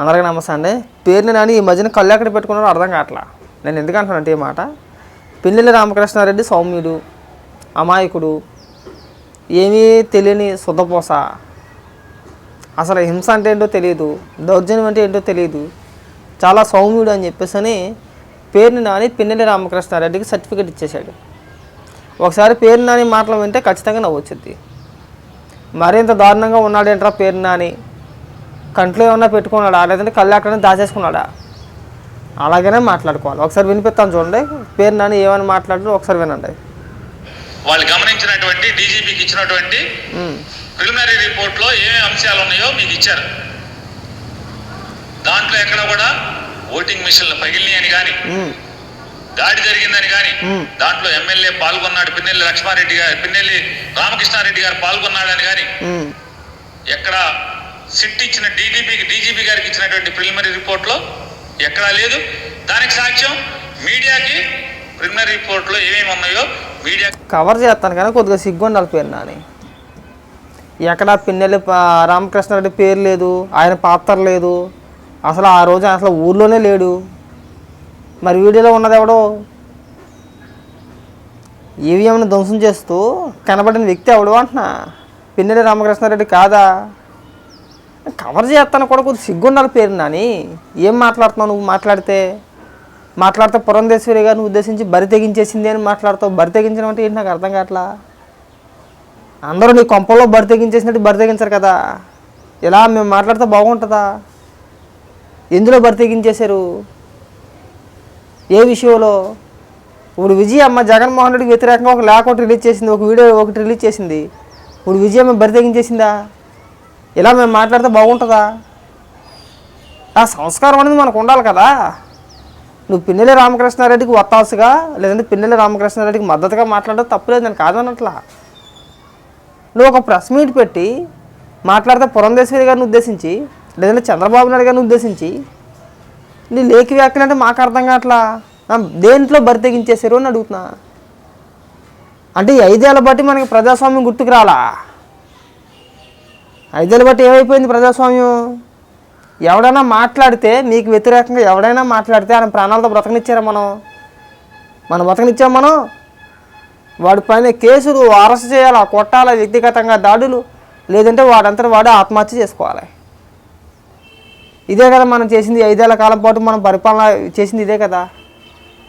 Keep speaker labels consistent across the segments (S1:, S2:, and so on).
S1: అందరికీ నమస్తే అండి. పేరుని నాని ఈ మధ్యన కళ్ళు ఎక్కడ పెట్టుకున్నారో అర్థం కావట్లా. నేను ఎందుకు అంటున్నానంటే ఈ మాట. పిల్లెల్లి రామకృష్ణారెడ్డి సౌమ్యుడు అమాయకుడు ఏమీ తెలియని శుద్ధపోస. అసలు హింస అంటే ఏంటో తెలియదు దౌర్జన్యం అంటే ఏంటో తెలియదు. చాలా సౌమ్యుడు అని చెప్పేసి అని పేరుని నాని పిన్నెల్లి రామకృష్ణారెడ్డికి సర్టిఫికెట్ ఇచ్చేశాడు. ఒకసారి పేరు నాని మాటలు వింటే ఖచ్చితంగా నవ్వొచ్చుద్ది. మరింత దారుణంగా ఉన్నాడేంట్రా పేరు నాని? కంట్లో ఏమన్నా పెట్టుకున్నాడా? లేదంటే కళ్ళు అక్కడ దాచేసుకున్నాడా? అలాగనే మాట్లాడుకోవాలి. ఒకసారి వినిపిస్తాను చూడండి. పేరు నాని ఏమని మాట్లాడారు ఒకసారి వినండి.
S2: వాళ్ళు గమనించినటువంటి డీజీపీకి ఇచ్చినటువంటి ప్రిలిమినరీ రిపోర్ట్లో ఏమేమి అంశాలు ఉన్నాయో మీకు ఇచ్చారు. దాంట్లో ఎక్కడ కూడా ఓటింగ్ మిషన్లు పగిలినాయని కానీ దాడి జరిగిందని కానీ. దాంట్లో ఎమ్మెల్యే పాల్గొన్నాడు పిన్నెల్లి లక్ష్మారెడ్డి గారు పిన్నెల్లి రామకృష్ణారెడ్డి గారు పాల్గొన్నాడని కానీ ఎక్కడ సిట్ ఇచ్చిన డీజీపీకి డీజీపీ గారికి ఇచ్చినటువంటి ప్రిలిమినరీ రిపోర్ట్లో ఎక్కడా లేదు. దానికి సాక్ష్యం మీడియాకి ప్రిలిమినరీ రిపోర్ట్లో ఏమేమి ఉన్నాయో మీడియా
S1: కవర్ చేస్తాను కానీ కొద్దిగా సిగ్గుండాలి పేరు నాని. ఎక్కడ పిన్నెల్లి రామకృష్ణారెడ్డి పేరు లేదు ఆయన పాత్ర లేదు. అసలు ఆ రోజు అసలు ఊర్లోనే లేడు. మరి వీడియోలో ఉన్నది ఎవడో? ఈవీఎంను ధ్వంసం చేస్తూ కనబడిన వ్యక్తి ఎవడు అంటున్నా? పిన్నెల్లి రామకృష్ణారెడ్డి కాదా? కవర్ చేస్తాను కూడా కొద్ది సిగ్గుండాలి పేరు నాని. ఏం మాట్లాడుతున్నావు నువ్వు మాట్లాడితే? మాట్లాడితే పురంధేశ్వరి గారిని ఉద్దేశించి బరి తెగించేసింది అని మాట్లాడతావు. బరి తెగించడం అంటే ఏంటి నాకు అర్థం కావట్లా? అందరూ నీ కొంపల్లో బరి తెగించేసినట్టు బరి తెగించరు కదా. ఇలా మేము మాట్లాడితే బాగుంటుందా? ఎందులో బరి తెగించేశారు? ఏ విషయంలో? ఇప్పుడు విజయ్ అమ్మ జగన్మోహన్ రెడ్డికి వ్యతిరేకంగా ఒక లేఖ ఒకటి రిలీజ్ చేసింది ఒక వీడియో ఒకటి రిలీజ్ చేసింది. ఇప్పుడు విజయ్ అమ్మ బరి తెగించేసిందా? ఇలా మేము మాట్లాడితే బాగుంటుందా? ఆ సంస్కారం అనేది మనకు ఉండాలి కదా. నువ్వు పిన్నెల రామకృష్ణారెడ్డికి వత్తాసుగా లేదంటే పిన్నెల రామకృష్ణారెడ్డికి మద్దతుగా మాట్లాడడం తప్పులేదు నేను కాదన్నట్లా నువ్వు ఒక ప్రెస్ మీట్ పెట్టి మాట్లాడితే పురంధేశ్వరి గారిని ఉద్దేశించి లేదంటే చంద్రబాబు నాయుడు గారిని ఉద్దేశించి నీ లేఖి వ్యాఖ్యలు అంటే మాకు అర్థం కావట్లా? దేంట్లో బరితెగించేశారు అని అడుగుతున్నా. అంటే ఈ ఐదేళ్ళ బట్టి మనకి ప్రజాస్వామ్యం గుర్తుకు రాలా? ఐదేళ్ళ బట్టి ఏమైపోయింది ప్రజాస్వామ్యం? ఎవడైనా మాట్లాడితే మీకు వ్యతిరేకంగా ఎవడైనా మాట్లాడితే ఆయన ప్రాణాలతో బ్రతకనిచ్చారా మనం? మనం బ్రతకనిచ్చాం మనం? వాడి పైన కేసులు అరెస్ట్ చేయాలా కొట్టాలా వ్యక్తిగతంగా దాడులు? లేదంటే వాడంతా వాడు ఆత్మహత్య చేసుకోవాలి? ఇదే కదా మనం చేసింది ఐదేళ్ళ కాలం పాటు మనం పరిపాలన చేసింది ఇదే కదా?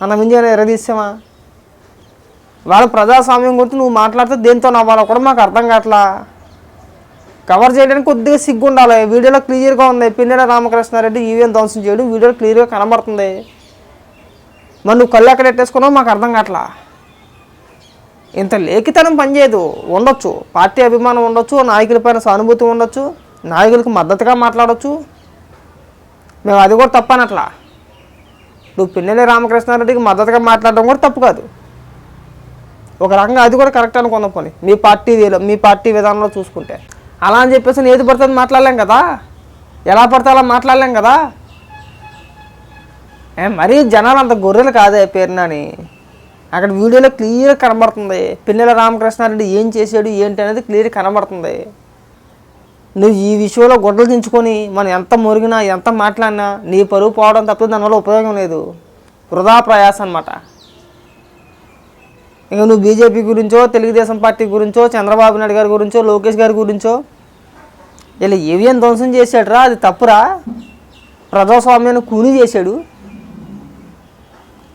S1: మనం ఇంజనీర్ ఎరదీసామా వాళ్ళ ప్రజాస్వామ్యం గురించి నువ్వు మాట్లాడితే దేంతో నవ్వాలో కూడా మాకు అర్థం కావట్లా. కవర్ చేయడానికి కొద్దిగా సిగ్గు ఉండాలి వీడియోలో క్లియర్గా ఉంది. పిన్నెల రామకృష్ణారెడ్డి ఈవీఎం ధ్వంసం చేయడం. వీడియోలో క్లియర్గా కనబడుతుంది. మరి నువ్వు కళ్ళు ఎక్కడ పెట్టేసుకున్నావు మాకు అర్థం కావట్లా? ఇంత లేఖితనం పనిచేయదు ఉండొచ్చు. పార్టీ అభిమానం ఉండొచ్చు. నాయకులపైన సానుభూతి ఉండొచ్చు. నాయకులకు మద్దతుగా మాట్లాడవచ్చు మేము అది కూడా తప్పనట్లా నువ్వు పిన్నెల రామకృష్ణారెడ్డికి మద్దతుగా మాట్లాడడం కూడా తప్పు కాదు. ఒక రకంగా అది కూడా కరెక్ట్ అనుకున్న పోనీ. మీ పార్టీ మీ పార్టీ విధానంలో చూసుకుంటే. అలా అని చెప్పేసి నేను ఏది పడుతుంది మాట్లాడలేం కదా? ఎలా పడితే అలా మాట్లాడలేం కదా? మరీ జనాలు అంత గొర్రెలు కాదే పేరునని అక్కడ వీడియోలో క్లియర్ కనబడుతుంది. పిన్నెల రామకృష్ణారెడ్డి ఏం చేశాడు ఏంటి అనేది క్లియర్ కనబడుతుంది. నువ్వు ఈ విషయంలో గొడ్డలు దించుకొని మనం ఎంత మురిగినా ఎంత మాట్లాడినా నీ పరువు పోవడం తప్పితే దానివల్ల ఉపయోగం లేదు. వృధా ప్రయాసం అనమాట ఇక నువ్వు బీజేపీ గురించో తెలుగుదేశం పార్టీ గురించో చంద్రబాబు నాయుడు గారి గురించో లోకేష్ గారి గురించో ఇలా ఏవిఎం ధ్వంసం చేశాడురా అది తప్పురా. ప్రజాస్వామ్యాన్ని కూని చేశాడు.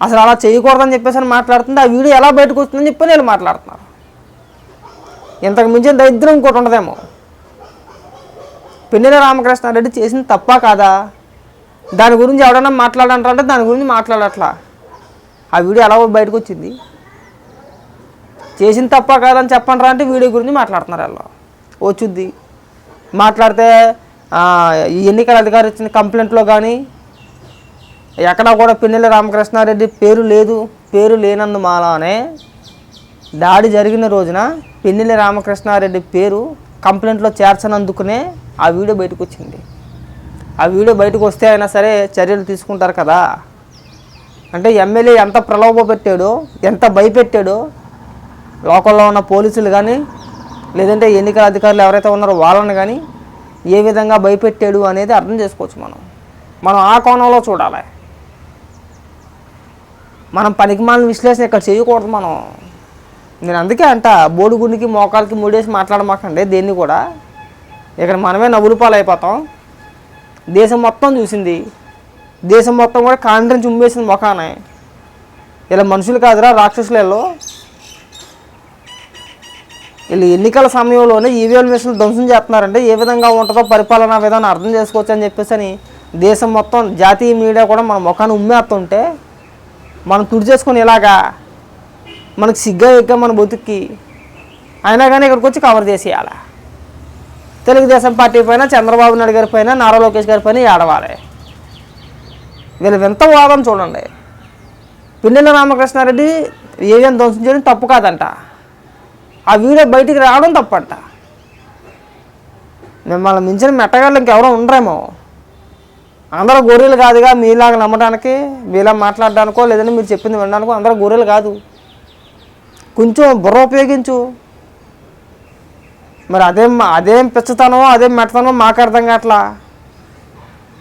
S1: అసలు అలా చేయకూడదని చెప్పేసి అని మాట్లాడుతుంది. ఆ వీడియో ఎలా బయటకు వస్తుందని చెప్పి నేను మాట్లాడుతున్నారు ఇంతకు మించిన దరిద్రం ఇంకోటి ఉండదేమో. పిన్నెల రామకృష్ణారెడ్డి చేసింది తప్ప కాదా? దాని గురించి ఎవడన్నా మాట్లాడంటారంటే దాని గురించి మాట్లాడట్లా. ఆ వీడియో ఎలా బయటకు వచ్చింది? చేసింది తప్ప కాదని చెప్పండి అంటే వీడియో గురించి మాట్లాడుతున్నారు వాళ్ళు. వచ్చుద్ది మాట్లాడితే ఈ ఎన్నికల అధికారి ఇచ్చిన కంప్లైంట్లో కానీ ఎక్కడా కూడా పిన్నెల రామకృష్ణారెడ్డి పేరు లేదు పేరు లేనందు మాలానే దాడి జరిగిన రోజున పిన్నెల రామకృష్ణారెడ్డి పేరు కంప్లైంట్లో చేర్చనందుకునే ఆ వీడియో బయటకు వచ్చింది ఆ వీడియో బయటకు వస్తే అయినా సరే చర్యలు తీసుకుంటారు కదా. అంటే ఎమ్మెల్యే ఎంత ప్రలోభ పెట్టాడో ఎంత భయపెట్టాడో లోకల్లో ఉన్న పోలీసులు కానీ లేదంటే ఎన్నికల అధికారులు ఎవరైతే ఉన్నారో వాళ్ళని కానీ ఏ విధంగా భయపెట్టాడు అనేది అర్థం చేసుకోవచ్చు మనం. మనం ఆ కోణంలో చూడాలి. మనం పనికిమాలిన విశ్లేషణ ఇక్కడ చేయకూడదు మనం. నేను అందుకే అంట బోడిగుండికి మోకాలకి మూడేసి మాట్లాడమాకండి దేన్ని కూడా. ఇక్కడ మనమే నవ్వులు పాలైపోతాం. దేశం మొత్తం చూసింది. దేశం మొత్తం కూడా కాండ్రించి ఉమ్మేసింది మొఖానే ఇలా మనుషులు కాదురా రాక్షసులలో వీళ్ళు ఎన్నికల సమయంలోనే ఈవీఎల్ మిషన్లు ధ్వంసం చేస్తున్నారంటే ఏ విధంగా ఉంటుందో పరిపాలనా విధానం అర్థం చేసుకోవచ్చు అని చెప్పేసి అని దేశం మొత్తం జాతీయ మీడియా కూడా మన ముఖాన్ని ఉమ్మేస్తుంటే మనం తుడి చేసుకుని ఇలాగా మనకు సిగ్గా ఎక్క మన బతుక్కి అయినా కానీ ఇక్కడికి వచ్చి కవర్ చేసేయాల. తెలుగుదేశం పార్టీ పైన చంద్రబాబు నాయుడు గారి పైన నారా లోకేష్ గారి పైన ఏడవాలి వీళ్ళ వింత వాదం చూడండి. పిన్నెల రామకృష్ణారెడ్డి ఏవిఎం ధ్వంసం చేయడం తప్పు కాదంట. ఆ వీడియో బయటికి రావడం తప్పంట. మిమ్మల్ని మించిన మెట్టగాళ్ళు ఇంకెవరో ఉండరేమో. అందరూ గొర్రెలు కాదుగా మీలాగా నమ్మడానికి మీలా మాట్లాడడానికో లేదంటే మీరు చెప్పింది వినడానికో అందరూ గొర్రెలు కాదు. కొంచెం బుర్ర ఉపయోగించు. మరి అదేం అదేం పిచ్చతనమో అదేం మెట్టతనమో మాకు అర్థం కావట్లా?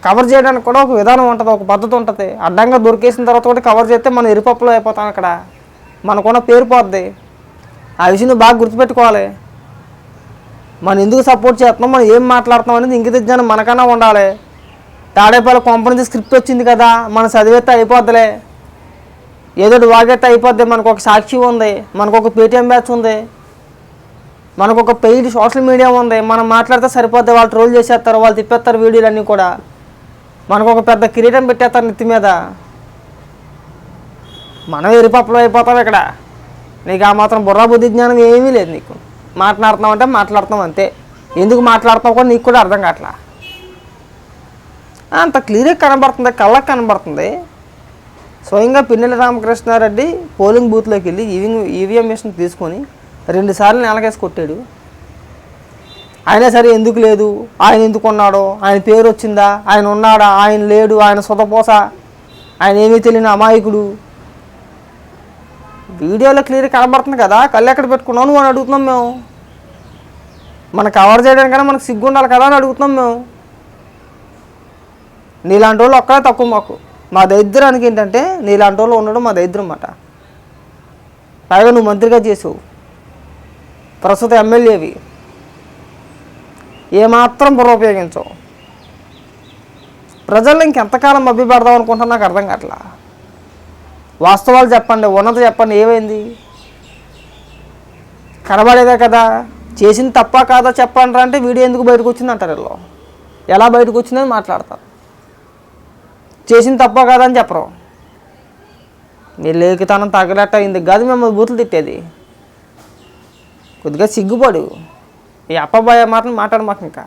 S1: కవర్ చేయడానికి కూడా ఒక విధానం ఉంటుంది ఒక పద్ధతి ఉంటుంది. అడ్డంగా దొరికేసిన తర్వాత కూడా కవర్ చేస్తే మనం ఎరుపప్పులో అయిపోతాం అక్కడ. మనకున్న పేరు పోద్ది. ఆ విషయం నువ్వు బాగా గుర్తుపెట్టుకోవాలి. మనం ఎందుకు సపోర్ట్ చేస్తున్నాం? మనం ఏం మాట్లాడుతున్నాం అనేది ఇంగిత జ్ఞానం మనకన్నా ఉండాలి. తాడేపల్లి కొంపనికి స్క్రిప్ట్ వచ్చింది కదా మనం చదివేస్తే అయిపోద్దిలే. ఏదో వాగేస్తే అయిపోద్ది. మనకు ఒక సాక్షి ఉంది మనకు ఒక పేటీఎం బ్యాచ్ ఉంది మనకు ఒక పెయిడ్ సోషల్ మీడియా ఉంది. మనం మాట్లాడితే సరిపోద్ది వాళ్ళు ట్రోల్ చేసేస్తారు వాళ్ళు తిప్పేస్తారు వీడియోలన్నీ కూడా. మనకు ఒక పెద్ద కిరీటం పెట్టేస్తారు నెత్తి మీద. మనం ఎరిపప్పులు అయిపోతాం ఇక్కడ. నీకు ఆ మాత్రం బుర్ర బుద్ధి జ్ఞానం ఏమీ లేదు నీకు. మాట్లాడుతున్నావు అంటే మాట్లాడుతున్నావు అంతే. ఎందుకు మాట్లాడుతున్నావు కూడా నీకు కూడా అర్థం కావట్లా? అంత క్లియర్గా కనబడుతుంది కళ్ళకు కనబడుతుంది. స్వయంగా పిన్నెల రామకృష్ణారెడ్డి పోలింగ్ బూత్లోకి వెళ్ళి ఈవింగ్ ఈవీఎం మిషన్ తీసుకొని రెండు సార్లు నెలకేసి కొట్టాడు. అయినా సరే ఎందుకు లేదు? ఆయన ఎందుకు ఉన్నాడో? ఆయన పేరు వచ్చిందా? ఆయన ఉన్నాడా? ఆయన లేడు? ఆయన సొతపోస ఆయన ఏమీ తెలియని అమాయకుడు? వీడియోలో క్లియర్ కనబడుతుంది కదా కళ్ళు ఎక్కడ పెట్టుకున్నావు నువ్వు అని అడుగుతున్నాం మేము. మన కవర్ చేయడానికైనా మనకు సిగ్గు ఉండాలి కదా అని అడుగుతున్నాం మేము. నీలాంటి వాళ్ళు ఒక్కడే తక్కువ మాకు. మా దరిద్రానికి ఏంటంటే నీలాంటి వాళ్ళు ఉండడం మా దరిద్రం అన్నమాట. పైగా నువ్వు మంత్రిగా చేసావు. ప్రస్తుత ఎమ్మెల్యేవి ఏమాత్రం బుర్ర ఉపయోగించవు ప్రజల్ని ఇంకెంతకాలం మభ్య పెడదాం అనుకుంటున్నా నాకు అర్థం కావట్లా. వాస్తవాలు చెప్పండి ఉన్నత చెప్పండి ఏమైంది? కనబడేదే కదా చేసింది తప్ప కాదా చెప్పండి అంటే వీడియో ఎందుకు బయటకు వచ్చింది అంటారు వీళ్ళు. ఎలా బయటకు వచ్చిందని మాట్లాడతారు. చేసింది తప్ప కాదా అని చెప్పరు. మీ లేఖితనం తగలట్ట అయింది కాదు మిమ్మల్ని బూతులు తిట్టేది. కొద్దిగా సిగ్గుపడు. ఈ అప్పబాయ మాటలు మాట్లాడమాక ఇంకా.